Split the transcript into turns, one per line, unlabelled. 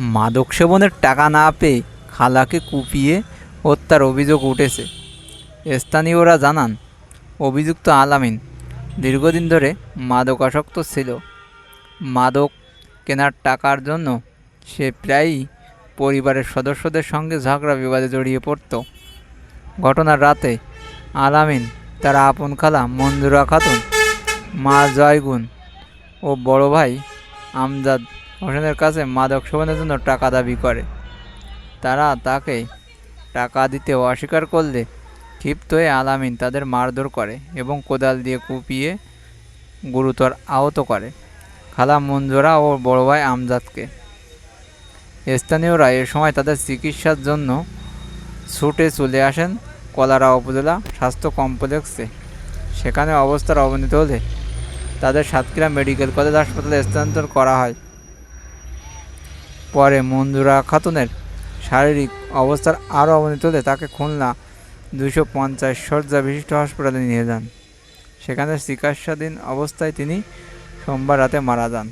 মাদক সেবনের টাকা না পেয়ে খালাকে কুপিয়ে হত্যার অভিযোগ উঠেছে। স্থানীয়রা জানান, অভিযুক্ত আলামিন দীর্ঘদিন ধরে মাদকাসক্ত ছিল। মাদক কেনার টাকার জন্য সে প্রায়ই পরিবারের সদস্যদের সঙ্গে ঝগড়া বিবাদে জড়িয়ে পড়ত। ঘটনার রাতে আলামিন তার আপন খালা মঞ্জুরা খাতুন, মা জয়গুন ও বড় ভাই আমজাদ হোসেনের কাছে মাদক সেবনের জন্য টাকা দাবি করে। তারা তাকে টাকা দিতে অস্বীকার করলে ক্ষিপ্ত হয়ে আলামিন তাদের মারধর করে এবং কোদাল দিয়ে কুপিয়ে গুরুতর আহত করে। খালা মঞ্জুরা ও বড় ভাই আমজাদকে। স্থানীয়রা এ সময় তাদের চিকিৎসার জন্য ছুটে চলে আসেন কলারা উপজেলা স্বাস্থ্য কমপ্লেক্সে। সেখানে অবস্থার অবনতি হলে তাদের সাতক্ষীরা মেডিকেল কলেজ হাসপাতালে স্থানান্তর করা হয়। পরে মঞ্জুরা খাতুনের শারীরিক অবস্থার আরও অবনতি হলে তাকে খুলনা দুশো পঞ্চাশ শয্যা বিশিষ্ট হাসপাতালে নিয়ে যান। সেখানে চিকিৎসাধীন অবস্থায় তিনি সোমবার রাতে মারা যান।